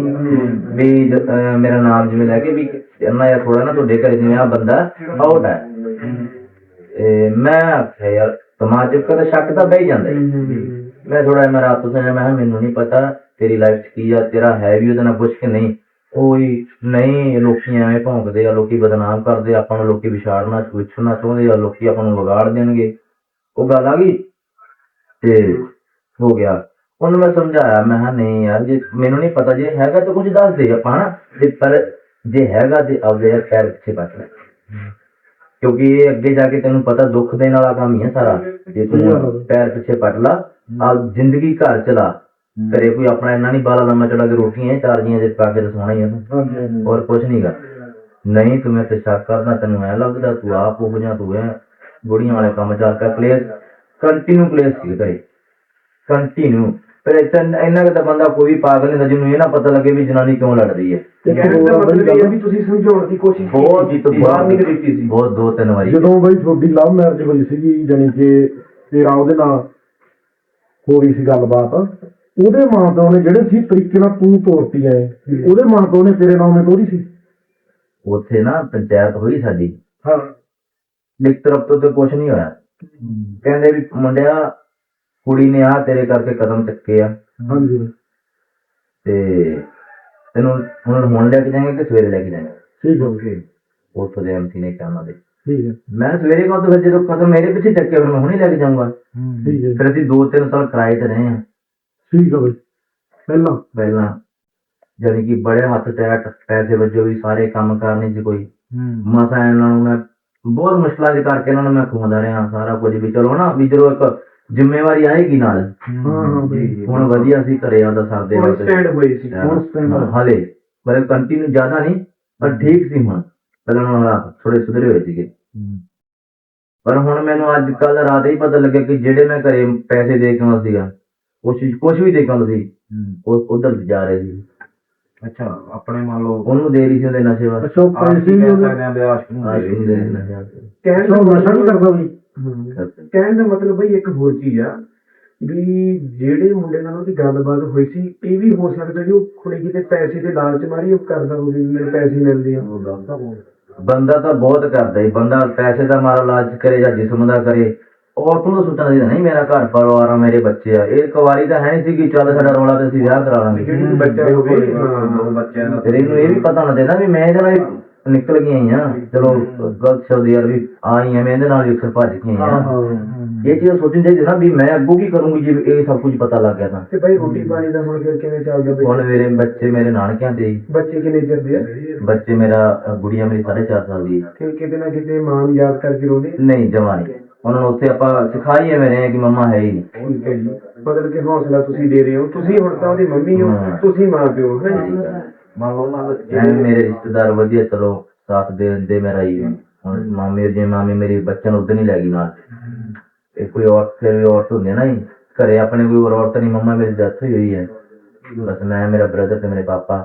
ਵੀ ਜ- ਅਹ ਮੇਰਾ ਨਾਮ ਜਿਵੇਂ ਲੈ ਕੇ ਵੀ ਇਹਨਾਂ ਯਾਰ ਥੋੜਾ ਨਾ ਤੁਹਾਡੇ ਘਰੇ ਜਿਵੇਂ ਆ ਬੰਦਾ ਆਊਟ ਹੈ। ਇਹ ਮੈਂ ਆਖਿਆ ਯਾਰ ਸਮਾਜ ਚ ਕਦੇ ਸ਼ੱਕ ਤਾਂ ਬਹਿ ਹੀ ਜਾਂਦਾ ਜੀ। ਮੈਂ ਥੋੜਾ ਮੈਂ ਰਾਤ ਤੋਂ ਸੁਣਿਆ ਮੈਂ ਕਿਹਾ ਮੈਨੂੰ ਨਹੀਂ ਪਤਾ ਤੇਰੀ ਲਾਈਫ 'ਚ ਕੀ ਆ ਤੇਰਾ ਹੈ ਵੀ ਉਹਦੇ ਨਾਲ ਪੁੱਛ ਕੇ ਨਹੀਂ। ਕੋਈ ਨਹੀਂ ਲੋਕੀ ਐਵੇਂ ਭੌਂਕਦੇ ਆ ਲੋਕੀ ਬਦਨਾਮ ਕਰਦੇ ਆਪਾਂ ਨੂੰ ਲੋਕੀ ਵਿਛਾੜਨਾ ਪੁੱਛਣਾ ਚਾਹੁੰਦੇ ਆ ਲੋਕੀ ਆਪਾਂ ਨੂੰ ਵਿਗਾੜ ਦੇਣਗੇ। ਉਹ ਗੱਲ ਆ ਗਈ ਤੇ ਹੋ ਗਿਆ। ਉਹਨੂੰ ਮੈਂ ਸਮਝਾਇਆ ਮੈਂ ਕਿਹਾ ਨਹੀਂ ਯਾਰ ਜੇ ਮੈਨੂੰ ਨਹੀਂ ਪਤਾ ਜੇ ਹੈਗਾ ਤਾਂ ਕੁਝ ਦੱਸ ਦੇ ਆਪਾਂ ਨਾ ਜੇ ਪਰ ਜੇ ਹੈਗਾ ਤੇ ਆਪਦੇ ਪੈਰ ਪਿੱਛੇ ਲੈ ਕਿਉਂਕਿ ਇਹ ਅੱਗੇ ਜਾ ਕੇ ਤੈਨੂੰ ਪਤਾ ਦੁੱਖ ਦੇਣ ਵਾਲਾ ਕੰਮ ਹੀ ਹੈ ਸਾਰਾ। ਜੇ ਤੂੰ ਪੈਰ ਪਿੱਛੇ ਪੱਟ ਲਾ ਆ ਜ਼ਿੰਦਗੀ ਘਰ ਚਲਾ। ਘਰੇ ਕੋਈ ਆਪਣਾ ਇੰਨਾ ਨਹੀਂ ਬਾਲਾ ਲੰਮਾ ਚੜਾ ਕੇ ਰੋਟੀਆਂ ਚਾਰ ਜੀਆਂ ਦੇ ਪਾ ਕੇ ਰਸੋਣਾ ਹੀ ਹੈ ਹੋਰ ਕੁਝ ਨਹੀਂਗਾ ਨਹੀਂ ਤੂੰ ਮੈਂ ਤੇ ਸ਼ੱਕ ਕਰਦਾ ਤੈਨੂੰ ਐ ਲੱਗਦਾ ਤੂੰ ਆਪ ਉਹ ਜਾਂ ਤੂੰ ਐ ਗੁੜੀਆਂ ਵਾਲੇ ਕੰਮ ਚੱਲ ਪਿਆ ਪਲੇਸ ਕੰਟੀਨਿਊ ਪਲੇਸ ਸੀ ਕਰੇ ਕੰਟੀਨਿਊ ਪਰ ਇੱਥੇ ਇੰਨਾ ਕੁ ਤਾਂ ਬੰਦਾ ਕੋਈ ਵੀ ਪਾਗਲ ਨਹੀਂ ਹੁੰਦਾ ਜਿਹਨੂੰ ਇਹ ਨਾ ਪਤਾ ਲੱਗੇ ਵੀ ਜਨਾਨੀ ਕਿਉਂ ਲੜ ਰਹੀ ਹੈ? ਕਹਿਣ ਦਾ ਮਤਲਬ ਇਹ ਹੈ ਵੀ ਤੁਸੀਂ ਸਮਝਾਉਣ ਦੀ ਕੋਸ਼ਿਸ਼ ਬਹੁਤ ਕੀਤੀ ਸੀ, ਬਾਹਰ ਨਹੀਂ ਦਿੱਤੀ ਸੀ। ਬਹੁਤ ਦੋ ਤਿੰਨ ਵਾਰੀ। ਜਦੋਂ ਬਈ ਤੁਹਾਡੀ ਲਵ ਮੈਰਿਜ ਹੋਈ ਸੀਗੀ ਜਾਣੀ ਕਿ ਤੇਰਾ ਉਹਦੇ ਨਾਲ ਹੋ ਰਹੀ ਸੀ ਗੱਲਬਾਤ ਉਹਦੇ ਮਾਂ ਪਿਓ ਨੇ ਜਿਹੜੇ ਸੀ ਤਰੀਕੇ ਨਾਲ ਤੂੰ ਤੋਰਤੀ ਐ ਉਹਦੇ ਮਾਂ ਪਿਓ ਨੇ ਤੇਰੇ ਨਾਮ ਤੋਰੀ ਸੀ? ਉੱਥੇ ਨਾ ਪੰਚਾਇਤ ਹੋਈ ਸਾਡੀ। ਹਾਂ। ਲਿਖ ਤਰਫ ਤੋਂ ਤੇ ਕੁਝ ਨਹੀਂ ਹੋਇਆ। ਕਹਿੰਦੇ ਵੀ ਮੁੰਡਿਆ ਕੁੜੀ ਨੇ ਆ ਤੇਰੇ ਕਰਕੇ ਕਦਮ ਚੱਕੇ ਆ। ਹਾਂਜੀ। ਤੇ ਤੈਨੂੰ ਹੁਣ ਹੁਣ ਲੈ ਕੇ ਜਾਏਂਗੇ ਕਿ ਸਵੇਰੇ ਲੈ ਕੇ ਜਾਏਂਗੇ? ਠੀਕ ਹੈ ਓਕੇ ਉੱਥੋਂ ਦੇ ਐਮਸੀ ਨੇ ਕਿਹਾ ਉਹਨਾਂ ਦੇ। ਠੀਕ ਹੈ। ਮੈਂ ਸਵੇਰੇ ਕਹਾਂ ਤਾਂ ਫਿਰ ਜਦੋਂ ਕਦਮ ਮੇਰੇ ਪਿੱਛੇ ਚੱਕੇ ਫਿਰ ਮੈਂ ਹੁਣੇ ਲੈ ਕੇ ਜਾਊਂਗਾ। ਠੀਕ ਹੈ। ਫਿਰ ਅਸੀਂ 2-3 ਸਾਲ ਕਿਰਾਏ ਤੇ ਰਹੇ ਹਾਂ। ਠੀਕ ਹੈ ਬਈ। ਪਹਿਲਾਂ। ਪਹਿਲਾਂ। ਜਾਣੀ ਕਿ ਬੜੇ ਹੱਥ ਟੈਟ ਪੈਸੇ ਵਜੋਂ ਵੀ ਸਾਰੇ ਕੰਮ ਕਰਨੇ ਸੀ ਕੋਈ। ਮਸਾ ਇਹਨਾਂ ਨੂੰ ਮੈਂ ਬਹੁਤ ਮੁਸ਼ਕਲਾਂ ਦੇ ਕਰਕੇ ਇਹਨਾਂ ਨੂੰ ਮੈਂ ਖਵਾਉਂਦਾ ਰਿਹਾ ਸਾਰਾ ਕੁਝ ਵੀ। ਚਲੋ ਨਾ ਵੀ ਜਦੋਂ ਇੱਕ ਜ਼ਿੰਮੇਵਾਰੀ ਆਏਗੀ ਨਾਲ। ਹਾਂ ਹਾਂ ਬਈ ਹੁਣ ਵਧੀਆ ਸੀ ਘਰੇ ਆਉਂਦਾ ਸਰਦੇ ਹੁਣ ਸਟੈਂਡ ਹੋਏ ਸੀ। ਹੁਣ ਹਾਂ, ਹਾਲੇ ਪਰ ਕੰਟੀਨਿਊ ਜ਼ਿਆਦਾ ਨਹੀਂ ਪਰ ਠੀਕ ਸੀ ਹੁਣ। ਪਹਿਲਾਂ ਨਾਲੋਂ ਥੋੜੇ ਸੁਧਰੇ ਹੋਏ ਸੀਗੇ। ਪਰ ਹੁਣ ਮੈਨੂੰ ਅੱਜ ਕੱਲ ਰਾਤ ਹੀ ਪਤਾ ਲੱਗਿਆ ਕਿ ਜਿਹੜੇ ਮੈਂ ਘਰੇ ਪੈਸੇ ਦੇ ਕੇ ਆਉਂਦਾ ਸੀਗਾ ਕੁਛ ਕੁਛ ਵੀ ਦੇ ਕੇ ਆਉਂਦਾ ਸੀ ਉਹ ਉਧਰ ਜਾ ਰਹੇ ਸੀ। ਅੱਛਾ ਆਪਣੇ ਮੰਨ ਲਓ ਉਹਨੂੰ ਦੇ ਰਹੀ ਸੀ ਉਹਦੇ ਨਸ਼ੇ ਵਾਸਤੇ। ਅੱਛਾ ਪੈਸੇ ਵੀ ਉਹਦੇ। ਆਸ਼ਕ ਨੂੰ ਹਾਂ। ਜੀ ਦੇ ਨਸ਼ੇ ਵਾਸਤੇ। ਕਹਿਣ ਅੱਛਾ, ਦਾ ਉਹ ਨਸ਼ਾ ਨਹੀਂ ਮਤਲਬ ਕਰਦਾ ਬਈ ਕਹਿਣ ਦਾ ਮਤਲਬ ਬਈ ਇੱਕ ਹੋਰ ਚੀਜ਼ ਆ ਵੀ ਜਿਹੜੇ ਮੁੰਡੇ ਨਾਲ ਉਹਦੀ ਗੱਲਬਾਤ ਹੋਈ ਸੀ ਇਹ ਵੀ ਹੋ ਸਕਦਾ ਵੀ ਉਹ ਕੁੜੀ ਕਿਤੇ ਪੈਸੇ ਦੇ ਲਾਲਚ ਮਾਰੀ ਉਹ ਕਰਦਾ ਹੋਵੇ ਵੀ ਮੈਨੂੰ ਪੈਸੇ ਮਿਲਦੇ ਆ। ਬੰਦਾ ਤਾਂ ਬਹੁਤ ਕਰਦਾ ਹੀ ਬੰਦਾ ਪੈਸੇ ਦਾ ਮਾਰਾ ਲਾਲਚ ਕਰੇ ਜਾਂ ਜਿਸਮ ਦਾ ਕਰੇ ਔਰਤ ਨੂੰ ਸੋਚਣਾ ਚਾਹੀਦਾ ਨਹੀਂ ਮੇਰਾ ਘਰ ਪਰਿਵਾਰ ਆ ਮੇਰੇ ਬੱਚੇ ਆ। ਇਹ ਕੁਵਾਰੀ ਤਾਂ ਹੈ ਨਹੀਂ ਸੀ ਕਿ ਚੱਲ ਸਾਡਾ ਰੌਲਾ ਤੇ ਅਸੀਂ ਵਿਆਹ ਕਰਾ ਲਾਂਗੇ। ਜਿਹੜੀ ਬੱਚਾ ਹੋਵੇ ਹਾਂ। ਦੋ ਬੱਚਿਆਂ ਦਾ ਫਿਰ ਇਹਨੂੰ ਇਹ ਵੀ ਪਤਾ ਹੋਣਾ ਚਾਹੀਦਾ ਵੀ ਮੈਂ ਇਹਦੇ ਨਾਲ ਨਿਕਲ ਗਈ ਆਈ ਆ। ਚਲੋ ਗਲਤ ਸ਼ਬਦ ਯਾਰ ਵੀ ਆਈ ਆ ਮੈਂ ਇਹਦੇ ਨਾਲ ਹੀ ਅਕਸਰ ਭੱਜ ਹਾਂ ਆ। ਇਹ ਚੀਜ਼ ਸੋਚਣੀ ਚਾਹੀਦੀ ਨਾ ਵੀ ਮੈਂ ਅੱਗੋਂ ਕੀ ਕਰੂੰਗੀ ਜੇ ਇਹ ਸਭ ਕੁਝ ਪਤਾ ਲੱਗ ਗਿਆ ਤਾਂ। ਤੇ ਬਈ ਰੋਟੀ ਪਾਣੀ ਦਾ ਹੁਣ ਫਿਰ ਕਿਵੇਂ ਚੱਲਦਾ ਬਈ? ਹੁਣ ਮੇਰੇ ਬੱਚੇ ਮੇਰੇ ਨਾਨਕਿਆਂ ਹੀ। ਬੱਚੇ ਕਿੰਨੇ ਚਿਰ ਦੇ ਆ? ਬੱਚੇ ਮੇਰਾ ਗੁੜੀਆ ਮੇਰੀ 4.5 ਸਾਲ ਦੀ ਹੈ। ਕਿ ਕਿਤੇ ਨਾ ਕਿਤੇ ਮਾਂ ਨੂੰ ਯਾਦ ਕਰਕੇ ਰੋਂਦੇ ਨਹੀਂ ਜਮਾ ਨਹੀਂ। ਉਹਨਾਂ ਨੂੰ ਉੱਥੇ ਆਪਾਂ ਸਿਖਾਈ ਐਵੇਂ ਰਹੇ ਆ ਕਿ ਮੰਮਾ ਹੈ ਹੀ ਨਹੀਂ। ਮਤਲਬ ਕਿ ਹੌਸਲਾ ਤੁਸੀਂ ਦੇ ਰਹੇ ਹੋ। ਤੁਸੀਂ ਹੁਣ ਤਾਂ ਉਹਦੀ ਮੰਮੀ ਹੋ। ਤੁਸੀਂ ਮਾਂ ਪਿਓ ਹੋ ਹੈ ਜੀ? ਮੰਨ ਲਓ ਉਹਨਾਂ ਦਾ ਐਵੇਂ ਮੇਰੇ ਰਿਸ਼ਤੇਦਾਰ ਵਧੀਆ ਚਲੋ ਸਾਥ ਦੇ ਦਿੰਦੇ ਮੇਰਾ ਹੀ। ਹੁਣ ਮਾਮੇ ਜੇ ਮਾਮੀ ਮੇਰੀ ਬੱਚਨ ਉਦੋਂ ਨਹੀਂ ਲੈ ਗਈ ਨਾਲ ਇਹ ਕੋਈ ਔਰਤ ਫਿਰ ਵੀ ਔਰਤ ਹੁੰਦੀ ਹੈ ਨਾ ਜੀ। ਘਰੇ ਆਪਣੇ ਕੋਈ ਹੋਰ ਔਰਤ ਨਹੀਂ ਮੰਮਾ ਮੇਰੀ ਡੈਥ ਹੋਈ ਹੋਈ ਹੈ। ਬਸ ਮੈਂ ਮੇਰਾ ਬ੍ਰਦਰ ਤੇ ਮੇਰੇ ਪਾਪਾ।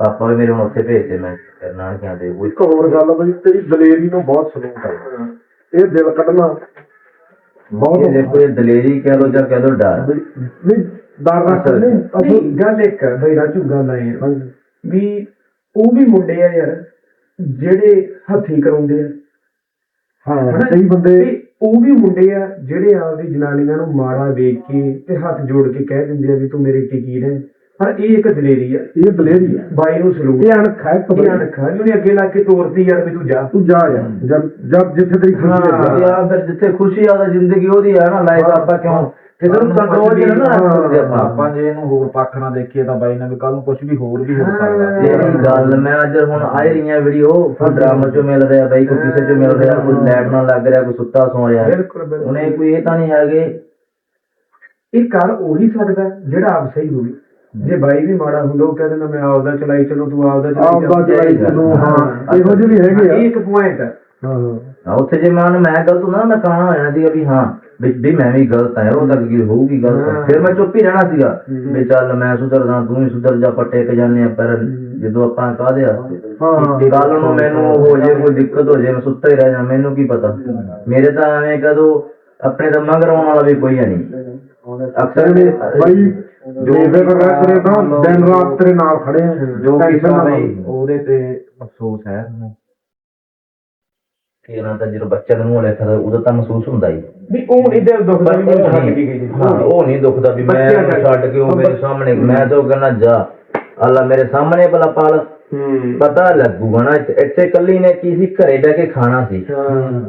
ਪਾਪਾ ਵੀ ਮੇਰੇ ਹੁਣ ਉੱਥੇ ਭੇਜਦੇ ਮੈਂ ਨਾਨਕਿਆਂ ਦੇ ਉਹ ਇੱਕ ਹੋਰ ਗੱਲ ਬਈ ਤੇਰੀ ਦਲੇਰੀ ਨੂੰ ਬਹੁਤ ਸਲੂਟ ਹੈ। ਇਹ ਦਿਲ ਕੱਢਣਾ ਬਹੁਤ ਇਹ ਦੇਖੋ ਇਹ ਦਲੇਰੀ ਕਹਿ ਲੋ ਜਾਂ ਕਹਿ ਲੋ ਡਰ। ਬਈ- ਨਹੀਂ ਡਰ ਰੱਖ ਨਹੀਂ ਨਹੀਂ ਅਸਲ ਗੱਲ ਇੱਕ ਹੈ, ਬਈ ਰਾਜੂ ਗੱਲ ਆਏ ਆ ਹਾਂਜੀ ਵੀ ਉਹ ਵੀ ਮੁੰਡੇ ਆ ਯਾਰ ਜਿਹੜੇ ਹੱਥੀ ਕਰਾਉਂਦੇ ਆ। ਹਾਂ ਹਨਾ? ਕਈ ਬੰਦੇ ਤੇ ਉਹ ਵੀ ਮੁੰਡੇ ਆ ਜਿਹੜੇ ਆਪਦੀ ਜਨਾਨੀਆਂ ਨੂੰ ਮਾੜਾ ਵੇਖ ਕੇ ਤੇ ਹੱਥ ਜੋੜ ਕੇ ਕਹਿ ਦਿੰਦੇ ਆ ਵੀ ਤੂੰ ਮੇਰੇ ਟਿਕੀ ਰਹਿ। ਪਰ ਇਹ ਇੱਕ ਦਲੇਰੀ ਆ। ਇਹ ਦਲੇਰੀ ਹੈ ਬਾਈ ਨੂੰ ਸਲੂਟ। ਇਹ ਅਣਖ ਹੈ ਇਹ ਬਈ। ਅਣਖ ਆ। ਉਹਨੇ ਅੱਗੇ ਲੱਗ ਕੇ ਤੋਰਤੀ ਯਾਰ ਵੀ ਤੂੰ ਜਾ। ਤੂੰ ਜਾ ਯਾਰ। ਜਦ ਜਦ ਜਿੱਥੇ ਤੇਰੀ ਖੁਸ਼ੀ ਹੈ ਹਾਂ। ਜਾ। ਯਾਰ ਫਿਰ ਜਿੱਥੇ ਖੁਸ਼ੀ ਆ ਉਹਦਾ ਜ਼ਿੰਦਗੀ ਉਹਦੀ ਆ ਨਾ ਲਾਈਫ ਆਪਾਂ ਕਿਉਂ ਕਿਸੇ ਨੂੰ ਕੰਟਰੋਲ ਚ ਨਾ ਰੱਖ ਸਕਦੇ ਆਪਾਂ। ਆਪਾਂ ਜੇ ਇਹਨੂੰ ਹੋਰ ਪੱਖ ਨਾਲ ਦੇਖੀਏ ਤਾਂ ਬਾਈ ਨੇ ਵੀ ਕੱਲ ਨੂੰ ਕੁਝ ਵੀ ਹੋਰ ਵੀ ਹੋ ਹਾਂ। ਸਕਦਾ ਜਿਹੜੀ ਗੱਲ ਮੈਂ ਅੱਜ ਹੁਣ ਆਏ ਰਹੀਆਂ ਵੀਡੀਓ ਕੋਈ ਡਰਾਮਾ ਚੋਂ ਮਿਲ ਰਿਹਾ ਬਈ ਕੋਈ ਕਿਸੇ ਚੋਂ ਮਿਲ ਰਿਹਾ ਕੋਈ ਲੈਟ ਨਾਲ ਲੱਗ ਰਿਹਾ ਕੋਈ ਸੁੱਤਾ ਸੌ ਰਿਹਾ। ਬਿਲਕੁਲ ਬਿਲਕੁਲ। ਉਹਨੇ ਕੋਈ ਇਹ ਤਾਂ ਨਹੀਂ ਹੈਗੇ। ਇਹ ਕਰ ਉਹੀ ਸਕਦਾ ਜਿਹੜਾ ਆਪ ਸਹੀ ਹੋਵੇ। ਜੇ ਬਾਈ ਵੀ ਮਾੜਾ ਹੁੰਦਾ ਉਹ ਕਹਿੰਦਾ ਮੈਂ ਆਪਦਾ ਚਲਾਈ ਚਲੋ ਤੂੰ ਆਪਦਾ ਚਲਾਈ ਤੈਨੂੰ ਹਾਂ। ਇਹੋ ਜਿਹੇ ਵੀ ਹੈਗੇ ਆ। ਇਹ ਇੱਕ ਪੁਆਇੰਟ ਹੈ। ਹਾਂ। ਹਾਂ ਆ ਉੱਥੇ ਜੇ ਮੈਂ ਮੈਂ ਗਲਤ ਹੁੰਦਾ ਨਾ ਮੈਂ ਕਹਾਣਾ ਹੋ ਜਾਣਾ ਸੀਗਾ ਵੀ ਹਾਂ ਵੀ ਵੀ ਮੈਂ ਵੀ ਗਲਤ ਆ ਉਹ ਤੱਕ ਕੀ ਹੋਊਗੀ ਗਲਤ? ਹਾਂ। ਫਿਰ ਮੈਂ ਚੁੱਪ ਹੀ ਰਹਿਣਾ ਸੀਗਾ। ਵੀ ਚੱਲ ਮੈਂ ਸੁਧਰਦਾ ਤੂੰ ਵੀ ਸੁਧਰ ਜਾ ਪੱਟੇ ਕੇ ਜਾਂਦੇ ਆ ਪਰ ਜਦੋਂ ਆਪਾਂ ਕਾਹਦੇ ਵਾਸਤੇ ਹਾਂ। ਕੱਲ ਨੂੰ ਮੈਨੂੰ ਹੋ ਜੇ ਕੋਈ ਦਿੱਕਤ ਹੋ ਜੇ ਮੈਂ ਸੁੱਤਾ ਹੀ ਰਹਿ ਜਾ ਮੈਨੂੰ ਕੀ ਪਤਾ? ਮੇਰੇ ਤਾਂ ਐਵੇਂ ਕਦੋਂ ਆਪਣੇ ਤਾਂ ਮਗਰ ਆਉਣ ਵਾਲਾ ਵੀ ਕੋਈ ਹੈ ਨਹੀਂ। ਅਕਸਰ ਵੀ- ਬਈ ਜੋ ਬੇਫਿਕਰ ਰਹਿ ਤੇਰੇ ਤਾਂ ਦਿਨ ਰਾਤ ਤੇਰੇ ਨਾਲ ਖੜੇ ਆ ਜੋ। ਬਾਈ ਉਹਦੇ ਤੇ ਅਫਸੋਸ ਹੈ ਕਿ ਇਹਨਾਂ ਦਾ ਜਦੋਂ ਬੱਚਾ ਨੂੰ ਲੈ ਖਦਾ ਉਦੋਂ ਤਾਂ ਮਹਿਸੂਸ ਹੁੰਦਾ ਹੀ। ਵੀ ਉਹ ਨਹੀਂ ਦਿਲ ਦੁਖਦਾ ਪਰ ਵੀ ਮੈਨੂੰ ਉਹ ਛੱਡ ਕੇ ਨਹੀਂ ਗਈ ਹਾਂ ਉਹ ਨਹੀਂ ਦੁਖਦਾ ਵੀ ਮੈਂ ਬੱਚਿਆਂ ਉਹਨੂੰ ਕਰਕੇ। ਛੱਡ ਕੇ ਉਹ ਮੇਰੇ ਸਾਹਮਣੇ ਮੈਂ ਤਾਂ ਉਹ ਕਹਿੰਦਾ ਜਾ ਅੱਲਾ ਮੇਰੇ ਸਾਹਮਣੇ ਭਲਾ ਪਾਲ। ਹੂੰ। ਪਤਾ ਲੱਗੂਗਾ ਨਾ ਇੱਥੇ- ਇੱਥੇ ਕੱਲੀ ਨੇ ਕੀ ਸੀ? ਘਰੇ ਬਹਿ ਕੇ ਖਾਣਾ ਸੀ। ਹਾਂ।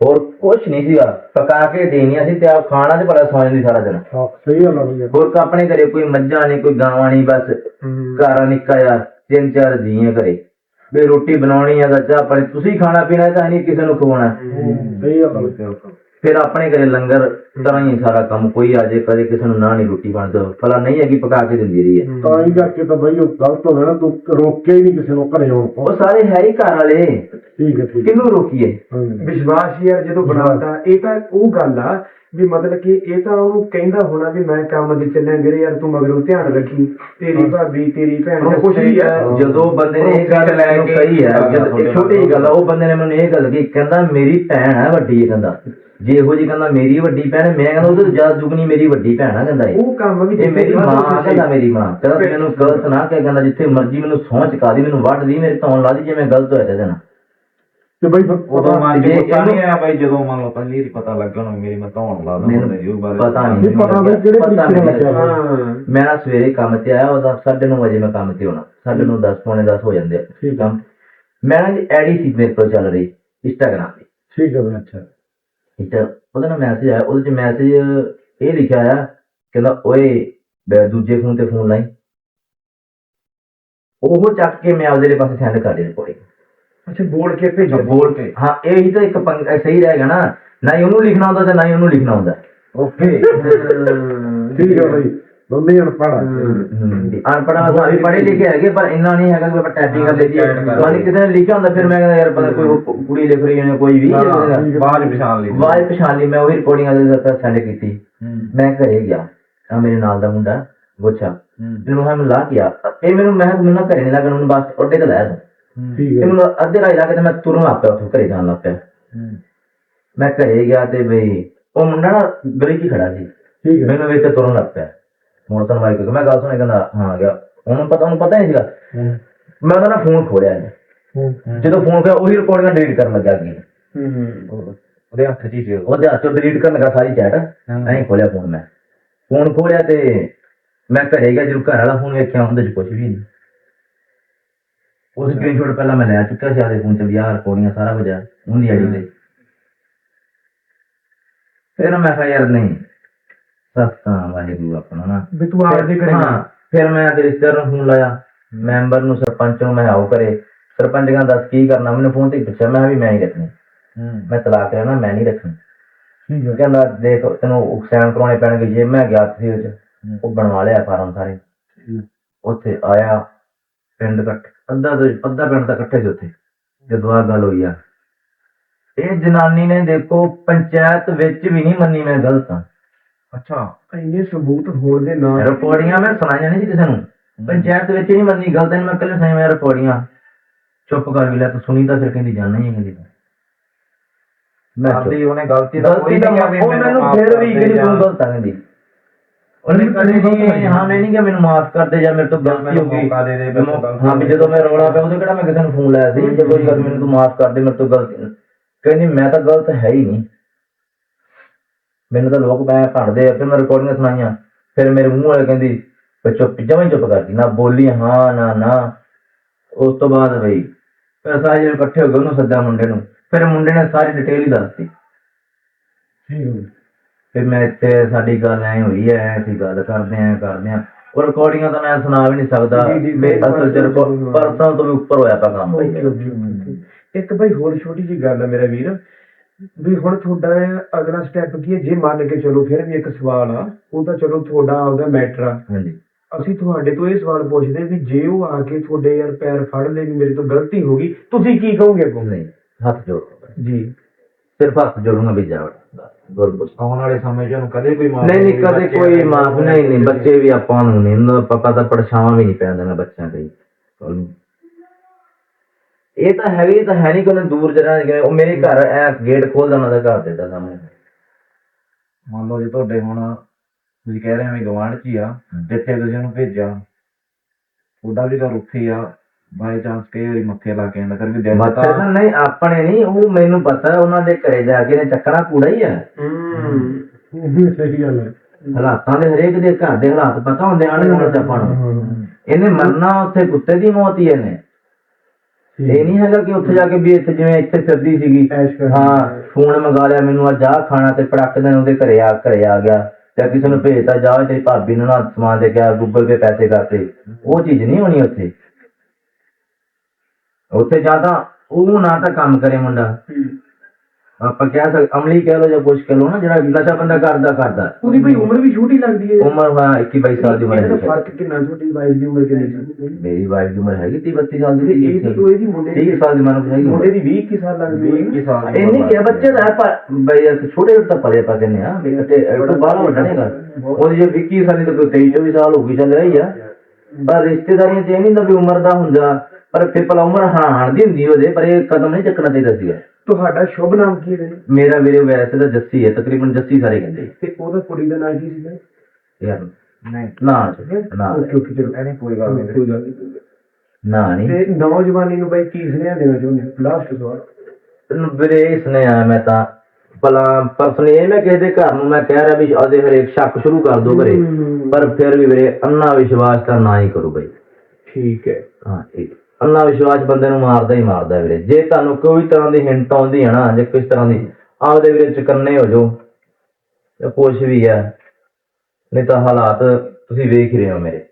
ਹੋਰ ਕੁਛ ਨਹੀਂ ਸੀਗਾ। ਪਕਾ ਕੇ ਦੇਣੀਆਂ ਸੀ ਤੇ ਆਪ ਖਾਣਾ ਤੇ ਬੜਾ ਸੌਂ ਜਾਂਦੀ ਸਾਰਾ ਦਿਨ। ਹਾਂ, ਸਹੀ ਗੱਲ ਆ ਬਈ। ਹੋਰ ਤਾਂ ਆਪਣੇ ਘਰੇ ਕੋਈ ਮੱਝਾਂ ਨਹੀਂ ਕੋਈ ਗਾਵਾਂ ਨਹੀਂ ਬਸ ਹੂੰ। ਘਰ ਨਿੱਕਾ ਯਾਰ ਤਿੰਨ ਚਾਰ ਜੀਆਂ ਘਰੇ। ਵੀ ਰੋਟੀ ਬਣਾਉਣੀ ਆ ਤਾਂ ਚਾਹ ਪਾਣੀ ਤੁਸੀਂ ਖਾਣਾ ਪੀਣਾ ਤਾਂ ਨਹੀਂ ਕਿਸੇ ਨੂੰ ਖਵਾਉਣਾ। ਸਹੀ ਗੱਲ। ਫਿਰ ਆਪਣੇ ਘਰੇ ਲੰਗਰ ਤਰ੍ਹਾਂ ਹੀ ਸਾਰਾ ਕੰਮ ਕੋਈ ਆ ਜੇ ਕਦੇ ਕਿਸੇ ਨੂੰ ਨਾ ਨਹੀਂ ਰੋਟੀ ਬਣ ਦੋ ਭਲਾ ਨਹੀਂ ਹੈਗੀ ਪਕਾ ਕੇ ਦਿੰਦੀ ਰਹੀ ਹੈ। ਤਾਂ ਹੀ ਕਰਕੇ ਤਾਂ ਬਈ ਉਹ ਗਲਤ ਹੋ ਗਿਆ ਨਾ ਤੂੰ ਰੋਕਿਆ ਹੀ ਨਹੀਂ ਕਿਸੇ ਨੂੰ ਘਰੇ ਆਉਣ ਉਹ ਸਾਰੇ ਹੈ ਹੀ ਘਰ ਵਾਲੇ। ਠੀਕ ਹੈ ਠੀਕ ਹੈ। ਕਿਹਨੂੰ ਰੋਕੀਏ। ਵਿਸ਼ਵਾਸ ਯਾਰ ਜਦੋਂ ਬਣਾਤਾ ਇਹ ਤਾਂ ਉਹ ਗੱਲ ਆ ਵੀ ਮਤਲਬ ਕਿ ਇਹ ਤਾਂ ਉਹਨੂੰ ਕਹਿੰਦਾ ਹੋਣਾ ਵੀ ਮੈਂ ਕੰਮ ਤੇ ਚੱਲਿਆ ਵੀਰੇ ਯਾਰ ਤੂੰ ਮਗਰੋਂ ਧਿਆਨ ਰੱਖੀ ਤੇਰੀ ਭਾਬੀ ਤੇਰੀ ਭੈਣ ਜਾਂ ਵੀ ਜਦੋਂ ਬੰਦੇ ਨੇ ਇਹ ਗੱਲ ਲੈ ਕੇ ਕਹੀ ਹੈ ਜਦ ਇੱਕ ਛੋਟੀ ਜਿਹੀ ਗੱਲ ਆ ਉਹ ਬੰਦੇ ਨੇ ਮੈਨੂੰ ਇਹ ਗੱਲ ਕਹੀ ਕਹਿੰਦਾ ਮੇਰੀ ਭੈਣ ਹੈ ਵੱਡੀ ਇਹ ਕਹਿੰਦਾ। ਜੇ ਇਹੋ ਜੀ ਕਹਿੰਦਾ ਮੇਰੀ ਵੱਡੀ ਭੈਣ ਹੈ, ਮੈਂ ਕਹਿੰਦਾ ਉਹਦੇ ਤੋਂ ਜ਼ਿਆਦਾ ਦੁਗਣੀ ਮੇਰੀ ਵੱਡੀ ਭੈਣ ਆ ਕਹਿੰਦਾ ਇਹ। ਉਹ ਕੰਮ ਵੀ ਇਹ ਮੇਰੀ ਮਾਂ ਆ ਕਹਿੰਦਾ ਮੇਰੀ ਮਾਂ। ਕਹਿੰਦਾ ਤੂੰ ਮੈਨੂੰ ਗਲਤ ਨਾ ਕਹਿ ਕਹਿੰਦਾ ਜਿੱਥੇ ਮਰਜ਼ੀ ਮੈਨੂੰ ਸਹੁੰ ਚਕਾ ਦੀ ਮੈਨੂੰ ਵੱਢ ਦੀ ਮੇਰੇ ਧੌਣ ਲਾ ਦੀ ਜੇ ਮੈਂ ਗਲਤ ਹੋਇਆ ਤੇ ਦੇਣਾ ਤੇ ਬਈ ਫਿਰ ਉਦੋਂ ਮਨ ਜੇ ਚ ਗੁੱਸਾ ਇਹਨੂੰ- ਨਹੀਂ ਆਇਆ ਬਾਈ ਜਦੋਂ ਮੰਨ ਲਓ ਪਹਿਲੀ ਵਾਰੀ ਪਤਾ ਲੱਗਾ ਨਾ ਮੇਰੀ ਮੈਂ ਧੌਣ ਲਾ ਮੈਨੂੰ ਦਵਾਂ ਜੀ ਬਾਰੇ ਪਤਾ ਨਹੀਂ ਨਹੀਂ ਪਤਾ ਬਈ ਕਿਹੜੇ ਪਤਾ ਤਰੀਕੇ ਨਾਲ ਨਹੀਂ ਲੱਗਿਆ ਵਾ। ਹਾਂ ਮੈਂ ਨਾ ਸਵੇਰੇ ਕੰਮ ਤੇ ਆਇਆ ਉਹਦਾ 9:30 ਵਜੇ ਮੈਂ ਕੰਮ ਤੇ ਹੋਣਾ 9:30 10 ਪੌਣੇ 10 ਹੋ ਜਾਂਦੇ ਆ। ਠੀਕ ਆ। ਕੰਮ। ਮੈਂ ਨਾ ਜੀ ਐਡੀ ਸੀ ਮੇਰੇ ਕੋਲ ਚੱਲ ਰਹੀ ਇੰਸਟਾਗ੍ਰਾਮ ਤੇ। ਠੀਕ ਹੈ ਬਈ ਅੱਛਾ। ਇੰਸਟਾ ਉਹਦਾ ਨਾ ਮੈਸੇਜ ਆਇਆ ਉਹਦੇ ਚ ਮੈਸੇਜ ਇਹ ਲਿਖਿਆ ਆ ਕਹਿੰਦਾ ਓਏ ਬੈ ਦੂਜੇ ਫੋਨ ਤੇ ਫੋਨ ਲਾਈ। ਉਹ ਚੱਕ ਕੇ ਮੈਂ ਆਪਦੇ ਪਾਸੇ ਸੈਂਡ ਕਰ ਦੇ ਰਿਪੋਰਟ ਅੱਛਾ ਬੋਲ ਕੇ ਭੇਜੋ ਬੋਲ ਕੇ। ਹਾਂ ਇਹ ਹੀ ਤਾਂ ਇੱਕ ਪੰਗ- ਸਹੀ ਰਹੇਗਾ ਨਾ। ਨਾ ਹੀ ਉਹਨੂੰ ਲਿਖਣਾ ਹੁੰਦਾ ਤੇ ਨਾ ਹੀ ਉਹਨੂੰ ਲਿਖਣਾ ਹੁੰਦਾ। ਓਕੇ। ਠੀਕ ਹੈ ਬਈ। ਦੋਨੇ ਅਨਪੜ੍ਹ ਆ। ਅਨਪੜਾ ਸਾਰੇ ਪੜ੍ਹੇ ਲਿਖੇ ਹੈਗੇ ਪਰ ਇੰਨਾ ਨਹੀਂ ਹੈਗਾ ਕਿ ਆਪਾਂ ਟਾਈਪਿੰਗ ਕਰ ਲਈਏ। ਮਾਨੀ ਕਿਸੇ ਨੇ ਲਿਖਿਆ ਹੁੰਦਾ ਫਿਰ ਮੈਂ ਕਹਿੰਦਾ ਯਾਰ ਪਤਾ ਕੋਈ ਕੁੜੀ ਲਿਖ ਰਹੀ ਹੈ ਕੋਈ ਵੀ ਬਾਅਦ ਪਛਾਣ ਲਈ। ਬਾਅਦ ਪਛਾਣ ਲਈ। ਮੈਂ ਉਹੀ ਰਿਕਾਰਡਿੰਗ ਦੇ ਸਾਥ ਸੈਂਡ ਕੀਤੀ। ਮੈਂ ਘਰੇ ਗਿਆ। ਆ ਮੇਰੇ ਨਾਲ ਦਾ ਮੁੰਡਾ ਗੋਛਾ। ਮੈਨੂੰ ਮੈਂ ਲਾ ਗਿਆ। ਇਹ ਮੈਨੂੰ ਮੈਂ ਮੈਨੂੰ ਨਾ ਘਰੇ ਨਹੀਂ ਲੱਗਣ ਮੈਨੂੰ ਬਸ ਉੱਡੇ ਤੇ ਲਾਇਆ ਤੂੰ ਤੇ ਹੈ। ਮੈਨੂੰ ਅੱਧੇ ਰਾਈ ਲਾ ਕੇ ਤੇ ਮੈਂ ਤੁਰਨ ਲੱਗ ਪਿਆ ਉੱਥੋਂ ਘਰੇ ਜਾਣ ਲੱਗ ਪਿਆ। ਮੈਂ ਘਰੇ ਗਿਆ ਤੇ ਬਈ ਉਹ ਮੁੰਡਾ ਨਾ 'ਚ ਹੀ ਖੜਾ ਸੀ। ਠੀਕ ਹੈ। ਮੈਨੂੰ ਵੇਖ ਕੇ ਤੁਰਨ ਲੱਗ ਪਿਆ। ਹੁਣ ਤਾਂ ਮਾਈਕ ਮੈਂ ਗੱਲ ਸੁਣੇ ਕਹਿੰਦਾ ਹਾਂ ਗਿਆ। ਉਹਨੂੰ ਪਤਾ ਉਹਨੂੰ ਪਤਾ ਨਹੀਂ ਸੀਗਾ। ਮੈਂ ਉਹਦਾ ਨਾ ਫੋਨ ਖੋਲਿਆ। ਹੂੰ। ਜਦੋਂ ਫੋਨ ਖੋਲਿਆ ਉਹੀ ਰਿਕਾਰਡਿੰਗ ਡਿਲੀਟ ਕਰਨ ਲੱਗਾ ਅੱਗੇ। ਉਹਦੇ ਹੱਥ 'ਚ ਹੀ ਸੀ। ਉਹਦੇ ਹੱਥ ਚੋਂ ਡਿਲੀਟ ਕਰਨ ਲੱਗਾ ਸਾਰੀ ਚੈਟ ਐਂ ਖੋਲਿਆ ਫੋਨ ਮੈਂ। ਫੋਨ ਖੋਲਿਆ ਤੇ ਮੈਂ ਘਰੇ ਗਿਆ ਜਦੋਂ ਘਰ ਵਾਲਾ ਫੋਨ ਵੇਖਿਆ ਉਹਦੇ 'ਚ ਕੁਝ ਵੀ ਨਹੀਂ। ਉਹ ਸਕਰੀਨਸ਼ਾਟ ਪਹਿਲਾਂ ਮੈਂ ਲੈ ਚੁੱਕਿਆ ਸੀ ਆਦੇ ਫੋਨ 'ਚ ਵੀ ਆਹ ਰਿਕਾਰਡਿੰਗਾਂ ਸਾਰਾ ਕੁਝ ਆ ਉਹਦੀ ਆਈਡੀ ਤੇ। ਫਿਰ ਮੈਂ ਕਿਹਾ ਯਾਰ ਨਹੀਂ ਸਸਤਾ ਵਾਹਿਗੁਰੂ ਆਪਣਾ ਨਾ। ਵੀ ਤੂੰ ਆਪਦੇ ਘਰੇ ਹਾਂ ਫਿਰ ਮੈਂ ਤੇ ਰਿਸ਼ਤੇਦਾਰ ਨੂੰ ਫੋਨ ਲਾਇਆ ਮੈਂਬਰ ਨੂੰ ਸਰਪੰਚ ਨੂੰ ਮੈਂ ਆਓ ਕਰੇ ਸਰਪੰਚ ਕਹਿੰਦਾ ਦੱਸ ਕੀ ਕਰਨਾ? ਮੈਨੂੰ ਫੋਨ ਤੇ ਪੁੱਛਿਆ ਮੈਂ ਵੀ ਮੈਂ ਹੀ ਰੱਖਣੀ। ਮੈਂ ਤਲਾਕ ਲੈਣਾ ਮੈਂ ਨਹੀਂ ਰੱਖਣੀ। ਠੀਕ ਹੈ। ਕਹਿੰਦਾ ਦੇਖ ਤੈਨੂੰ ਸਾਈਨ ਕਰਾਉਣੇ ਪੈਣਗੇ ਜੇ ਮੈਂ ਗਿਆ ਸੀ ਉਹ ਚ ਉਹ ਬਣਵਾ ਲਿਆ ਫਾਰਮ ਸਾਰੇ। ਉੱਥੇ ਆਇਆ ਪਿੰਡ ਇਕੱਠ ਅੱਧਾ ਤੋਂ ਅੱਧਾ ਪਿੰਡ ਤਾਂ ਇਕੱਠੇ ਸੀ ਉੱਥੇ ਜਦੋਂ ਆ ਗੱਲ ਹੋਈ ਆ। ਇਹ ਜਨਾਨੀ ਨੇ ਦੇਖੋ ਪੰਚਾਇਤ ਵਿੱਚ ਵੀ ਨਹੀਂ ਮੰਨੀ ਮੈਂ ਗਲਤ ਹਾਂ ਅੱਛਾ ਇੰਨੇ ਸਬੂਤ ਹੋਣ ਦੇ ਨਾਲ ਰਿਪੋਰਟਿੰਗਾਂ ਮੈਂ ਸੁਣਾਈਆਂ ਨਹੀਂ ਸੀ ਕਿਸੇ ਨੂੰ। ਪੰਚਾਇਤ ਵਿੱਚ ਨਹੀਂ ਮੰਨੀ ਗੱਲ ਤੈਨੂੰ ਮੈਂ ਕੱਲ ਸਾਈ ਮੈਂ ਰਿਕਾਰਡਿੰਗਾਂ। ਚੁੱਪ ਕਰ ਵੀ ਲੈ ਤੂੰ ਸੁਣੀ ਤਾਂ ਫਿਰ ਕਹਿੰਦੀ ਜਾਣਾ ਹੀ ਹੈ ਕਹਿੰਦੀ। ਮੈਂ। ਕਰਦੀ ਉਹਨੇ ਗਲਤੀ ਗਲਤੀ ਦਾ ਉਹ ਮੈਨੂੰ ਫਿਰ ਵੀ ਕਹਿੰਦੀ ਤੂੰ ਗਲਤ ਆ ਕਹਿੰਦੀ। ਉਹਨੇ ਕਦੇ ਨਹੀਂ ਹਾਂ ਮੈਂ ਨਹੀਂ ਕਿ ਮੈਨੂੰ ਮਾਫ ਕਰ ਦੇ ਜਾਂ ਮੇਰੇ ਤੋਂ ਗਲਤੀ ਹੋ ਗਈ। ਮੌਕਾ ਦੇ ਦੇ, ਗਲਤੀ ਹਾਂ ਵੀ ਜਦੋਂ ਮੈਂ ਰੋਣਾ ਪਿਆ ਉਦੋਂ ਕਿਹੜਾ ਮੈਂ ਕਿਸੇ ਨੂੰ ਫੋਨ ਲਾਇਆ ਸੀ? ਜੇ ਕੋਈ ਗੱਲ ਮੈਨੂੰ ਤੂੰ ਮਾਫ ਕਰ ਦੇ ਮੇਰੇ ਤੋਂ ਗਲਤੀ ਕਹਿੰਦੀ ਮੈਂ ਤਾਂ ਗਲਤ ਹੈ ਹੀ ਨਹੀਂ। ਮੈਨੂੰ ਤਾਂ ਲੋਕ ਮੈਂ ਪੜਦੇ ਆ ਫਿਰ ਮੈਂ ਰਿਕਾਰਡਿੰਗਾਂ ਸੁਣਾਈਆਂ। ਫਿਰ ਮੇਰੇ ਮੂੰਹ ਵਾਲੇ ਕਹਿੰਦੀ ਵੀ ਚੁੱਪ ਜਮਾਂ ਹੀ ਚੁੱਪ ਕਰਦੀ ਨਾ ਬੋਲੀ ਹਾਂ ਨਾ ਨਾ। ਉਸ ਤੋਂ ਬਾਅਦ ਬਈ ਫਿਰ ਸਾਰੇ ਜਿਹੜੇ ਇਕੱਠੇ ਹੋ ਗਏ ਉਹਨੂੰ ਸੱਦਾ ਮੁੰਡੇ ਨੂੰ। ਫਿਰ ਮੁੰਡੇ ਨੇ ਸਾਰੀ ਡਿਟੇਲ ਹੀ ਦੱਸਤੀ। ਠੀਕ ਹੈ। ਫਿਰ ਮੈਂ ਇੱਥੇ ਸਾਡੀ ਗੱਲ ਐ ਹੋਈ ਐ ਅਸੀਂ ਗੱਲ ਕਰਦੇ ਆਂ ਕਰਦੇ ਆਂ ਉਹ ਰਿਕਾਰਡਿੰਗਾਂ ਤਾਂ ਮੈਂ ਸੁਣਾ ਵੀ ਨਹੀਂ ਸਕਦਾ। ਵੀ ਅਸਲ ਚ ਪਰਸੋਂ- ਪਰਸੋਂ ਤੋਂ ਵੀ ਉੱਪਰ ਹੋਇਆ ਪਿਆ ਕੰਮ ਇੱਕ ਭਾਈ ਹੋਰ ਛੋਟੀ ਜੀ ਗੱਲ ਹੈ ਮੇਰਾ ਵੀਰ। ਵੀ ਹੁਣ ਤੁਹਾਡਾ ਅਗਲਾ ਸਟੈਪ ਕੀ ਹੈ ਜੇ ਮੰਨ ਕੇ ਚਲੋ ਫਿਰ ਵੀ ਇੱਕ ਸਵਾਲ ਆ ਉਹ ਤਾਂ ਚਲੋ ਤੁਹਾਡਾ ਆਪਦਾ ਮੈਟਰ ਆ। ਹਾਂਜੀ। ਅਸੀਂ ਤੁਹਾਡੇ ਤੋਂ ਇਹ ਸਵਾਲ ਪੁੱਛਦੇ ਵੀ ਜੇ ਉਹ ਆ ਕੇ ਤੁਹਾਡੇ ਯਾਰ ਪੈਰ ਫੜ ਲੇ ਵੀ ਮੇਰੇ ਤੋਂ ਗਲਤੀ ਹੋ ਗਈ ਤੁਸੀਂ ਕੀ ਕਹੋਗੇ ਅੱਗੋਂ? ਨਹੀਂ ਹੱਥ ਜੋੜ ਜੀ। ਸਿਰਫ ਹੱਥ ਜੋੜੂੰਗਾ ਵੀ ਜਾ ਗੁਰਬੁੱਸ ਆਉਣ ਵਾਲੇ ਸਮੇਂ 'ਚ ਉਹਨੂੰ ਕਦੇ ਕੋਈ ਮਾਫ ਨਹੀਂ ਨਹੀਂ ਕਦੇ ਕੋਈ ਮਾਫ ਨਹੀਂ ਨਹੀਂ ਬੱਚੇ ਵੀ ਆਪਾਂ ਨੂੰ ਨਹੀਂ ਉਹਨਾਂ ਦਾ ਪਤਾ ਤਾਂ ਪਰਛਾਵਾਂ ਵੀ ਨਹੀਂ ਪੈਣ ਦੇਣਾ ਬੱਚਿਆਂ ਤੇ ਕੱਲ੍ਹ ਨੂੰ। ਇਹ ਤਾਂ ਹੈਗੀ ਇਹ ਤਾਂ ਹੈ ਨਹੀਂ ਕਿ ਉਹਨੇ ਦੂਰ ਜਰਾ ਉਹ ਮੇਰੇ ਘਰ ਐ ਗੇਟ ਦਾ ਘਰ ਦੇ ਦਾ ਸਾਹਮਣੇ। ਮੰਨ ਲਓ ਜੇ ਤੁਹਾਡੇ ਹੁਣ ਤੁਸੀਂ ਕਹਿ ਰਹੇ ਹੋ ਵੀ ਗਵਾਂਢ 'ਚ ਹੀ ਆ ਜਿੱਥੇ ਤੁਸੀਂ ਉਹਨੂੰ ਭੇਜਿਆ ਉਹਦਾ ਵੀ ਘਰ ਉੱਥੇ ਆ। ਬਾਈ ਚਾਂਸ ਕਈ ਵਾਰੀ ਮੱਥੇ ਲਾ ਕੇ ਕਰ ਵੀ ਦਿਲ ਮੱਥੇ ਤਾਂ ਤਾਂ ਨਹੀਂ ਆਪਣੇ ਨਹੀਂ ਉਹ ਮੈਨੂੰ ਪਤਾ ਉਹਨਾਂ ਦੇ ਘਰੇ ਜਾ ਕੇ ਨੇ ਚੱਕਣਾ ਕੂੜਾ ਹੀ ਆ। ਉਹ ਵੀ ਸਹੀ ਗੱਲ ਹੈ। ਹਾਲਾਤਾਂ ਦੇ ਹਰੇਕ ਦੇ ਘਰ ਦੇ ਹਾਲਾਤ ਪਤਾ ਹੁੰਦੇ ਆਣ ਗੁਆਂਢ ਚ ਆਪਾਂ ਨੂੰ। ਇਹਨੇ ਮਰਨਾ ਉੱਥੇ ਕੁੱਤੇ ਦੀ ਮੌਤ ਹੀ ਇਹਨੇ। ਇਹ ਨਹੀਂ ਹੈਗਾ ਕਿ ਉੱਥੇ ਜਾ ਕੇ ਵੀ ਇੱਥੇ ਜਿਵੇਂ ਇੱਥੇ ਫਿਰਦੀ ਸੀਗੀ। ਐਸ਼ ਹਾਂ ਫੋਨ ਮੰਗਾ ਲਿਆ ਮੈਨੂੰ ਅੱਜ ਆਹ ਖਾਣਾ ਤੇ ਪੜਕ ਦਿਨ ਉਹਦੇ ਘਰੇ ਆ ਘਰੇ ਆ ਗਿਆ। ਤੇ ਕਿਸੇ ਨੂੰ ਭੇਜਤਾ ਜਾ ਤੇਰੀ ਭਾਬੀ ਨੂੰ ਨਾ ਸਮਾਨ ਦੇ ਗਿਆ ਗੂਗਲ ਪੇ ਪੈਸੇ ਕਰਤੇ ਉਹ ਚੀਜ਼ ਨਹੀਂ ਹੋਣੀ ਉੱਥੇ। ਉੱਥੇ ਜਾਂ ਤਾਂ ਉਹ ਨਾ ਤਾਂ ਕੰਮ ਕਰੇ ਮੁੰਡਾ। ਆਪਾਂ ਕਹਿ ਸਕਦੇ ਅਮਲੀ ਕਹਿ ਲੋ ਜਾਂ ਕੁਛ ਕਹਿ ਲੋ ਨਾ ਜਿਹੜਾ ਨਸ਼ਾ ਬੰਦਾ ਕਰਦਾ ਕਰਦਾ। ਉਹਦੀ ਭਾਈ ਉਮਰ ਵੀ ਛੋਟੀ ਲੱਗਦੀ ਹੈ। ਉਮਰ ਹਾਂ 21 22 ਸਾਲ ਦੀ ਉਮਰ ਇਹਦਾ ਹੈ ਫ਼ਰਕ ਕਿੰਨਾ ਛੋਟੀ ਵਾਈਫ ਦੀ ਉਮਰ ਕਿੰਨੀ ਮੇਰੀ ਵਾਈਫ ਦੀ ਉਮਰ ਹੈਗੀ 30 32 ਸਾਲ ਦੀ। ਇਹ ਦੀ ਕੋਈ ਦੀ ਮੁੰਡੇ 30 ਸਾਲ ਦੀ ਮੈਨੂੰ ਹੈਗੀ। ਮੁੰਡੇ ਦੀ 20 ਕੀ ਸਾਲ ਲੱਗਦੀ ਹੈ। ਕੀ ਸਾਲ ਦੀ ਇੰਨੀ ਕਿ ਬੱਚੇ ਦਾ ਪਰ ਬਈ ਛੋਟੇ ਤਾਂ ਪਲੇ ਪਾ ਕਹਿੰਦੇ ਆ। ਵੀ ਤੇ ਤੋਂ ਬਾਹਲਾ ਵੱਡਾ ਨਹੀਂ ਕਰ ਉਹਦੀ ਜੇ 21 ਸਾਲ ਦੀ ਤਾਂ ਕੋਈ 23 24 ਸਾਲ ਹੋ ਗਈ ਚੱਲ ਰਹੀ ਆ। ਪਰ ਰਿਸ਼ਤੇਦਾਰੀਆਂ ਚ ਇਹ ਨਹੀਂ ਹੁੰਦਾ ਵੀ ਉਮਰ ਦਾ ਹੁੰਦਾ। ਪਰ ਫਿਰ ਭਲਾ ਉਮਰ ਹਾਣ ਦੀ ਹੁੰਦੀ ਉਹਦੇ ਪਰ ਇਹ ਕਦਮ ਨਹੀਂ ਚੱਕਣਾ ਚਾਹੀਦਾ ਸੀਗਾ। ਤੁਹਾਡਾ ਸ਼ੁਭ ਨਾਮ ਕੀ ਹੈ ਮੇਰਾ ਵੀਰੇ ਵੈਸੇ ਤਾਂ ਜੱਸੀ ਹੈ ਤਕਰੀਬਨ ਜੱਸੀ ਸਾਰੇ ਕਹਿੰਦੇ। ਤੇ ਉਹਦਾ ਕੁੜੀ ਦਾ ਨਾਂ ਕੀ ਸੀ ਯਾਰ ਨਹੀਂ। ਨਾ ਨਾ। ਓਕੇ ਓਕੇ ਚਲੋ। ਨਹੀਂ ਕੋਈ ਗੱਲ ਨਹੀਂ। ਕੋਈ ਗੱਲ ਨਹੀਂ। ਨਾ ਨਹੀਂ। ਤੇ ਨੌਜਵਾਨੀ ਨੂੰ ਬਾਈ ਕੀ ਸੁਨੇਹਾ ਦੇਣਾ ਚਾਹੁੰਦੇ ਲਾਸਟ ਸਵਾਲ। ਤੈਨੂੰ ਵੀਰੇ ਇਸ ਨੇ ਆ ਮੈਂ ਤਾਂ ਭਲਾ ਪਰਸਨ ਇਹ ਮੈਂ ਕਿਸੇ ਦੇ ਘਰ ਨੂੰ ਮੈਂ ਕਹਿ ਰਿਹਾ ਵੀ ਅਦੇ ਹਰੇਕ ਸ਼ੱਕ ਸ਼ੁਰੂ ਕਰ ਦੋ ਘਰੇ। ਪਰ ਫਿਰ ਵੀ ਵੀਰੇ ਅੰਨਾ ਵਿਸ਼ਵਾਸ ਤਾਂ ਨਾ ਹੀ ਕਰੋ ਬਈ। ਠੀਕ ਹੈ। ਹਾਂ ਠੀਕ ਅੰਨਾ ਵਿਸ਼ਵਾਸ ਬੰਦੇ ਨੂੰ ਮਾਰਦਾ ਹੀ ਮਾਰਦਾ ਵੀਰੇ। ਜੇ ਤੁਹਾਨੂੰ ਕੋਈ ਤਰ੍ਹਾਂ ਦੀ ਹਿੰਟ ਆਉਂਦੀ ਹੈ ਨਾ, ਜੇ ਕਿਸ ਤਰ੍ਹਾਂ ਦੀ, ਆਪਦੇ ਵੀਰੇ ਚੁਕੰਨੇ ਹੋ ਜਾਓ ਜਾਂ ਕੁਛ ਵੀ ਹੈ। ਨਹੀਂ ਤਾਂ ਹਾਲਾਤ ਤੁਸੀਂ ਵੇਖ ਰਹੇ ਹੋ ਮੇਰੇ।